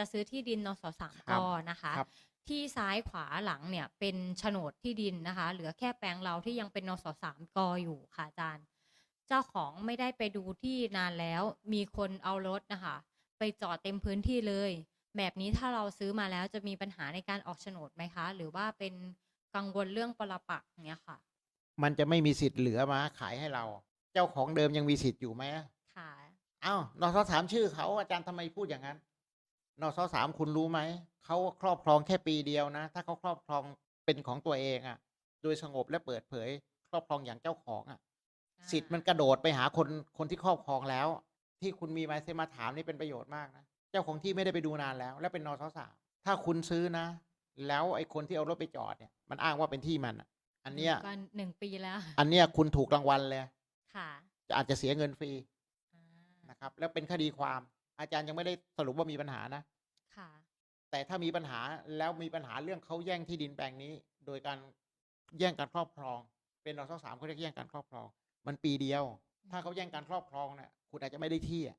จะซื้อที่ดินนสสามครักบนะคะครับ ที่ซ้ายขวาหลังเนี่ยเป็นโฉนดที่ดินนะคะ เหลือแค่แปลงเราที่ยังเป็นนสสามกอยู่ค่ะอาจารย์ เจ้าของไม่ได้ไปดูที่นานแล้ว มีคนเอารถนะคะ ไปจอดเต็มพื้นที่เลย แบบนี้ถ้าเราซื้อมาแล้วจะมีปัญหาในการออกโฉนดไหมคะ หรือว่าเป็นกังวลเรื่องปรปักษ์เนี้ยค่ะ มันจะไม่มีสิทธิ์เหลือมาขายให้เรา เจ้าของเดิมยังมีสิทธิ์อยู่ไหมค่ะ อ้าวนสสามชื่อเขาอาจารย์ทำไมพูดอย่างนั้น นสสามคุณรู้ไหม เขาครอบครองแค่ปีเดียวนะ ถ้าเขาครอบครองเป็นของตัวเองอะ่ะ โดยสงบและเปิดเผย ครอบครองอย่างเจ้าของอะ่ะอ่าสิทธิ์มันกระโดดไปหาคนคนที่ครอบครองแล้ว ที่คุณมีมาเซมาถามนี่เป็นประโยชน์มากนะ เจ้าของที่ไม่ได้ไปดูนานแล้ว และเป็นนสสามถ้าคุณซื้อนะ แล้วไอ้คนที่เอารถไปจอดเนี่ยมันอ้างว่าเป็นที่มันอะอันเนี้ยก็หนึ่งปีแล้ว อันเนี้ยคุณถูกรางวัลเลย ค่ะจะอาจจะเสียเงินฟรีอ่านะครับ แล้วเป็นคดีความ อาจารย์ยังไม่ได้สรุปว่ามีปัญหานะค่ะ แต่ถ้ามีปัญหาแล้วมีปัญหาเรื่องเขาแย่งที่ดินแปลงนี้ โดยการแย่งการครอบครอง เป็นนสสามเขาเรียกแย่งการครอบครอง มันปีเดียว ถ้าเขาแย่งการครอบครองเนี่ยคุณอาจจะไม่ได้ที่อะ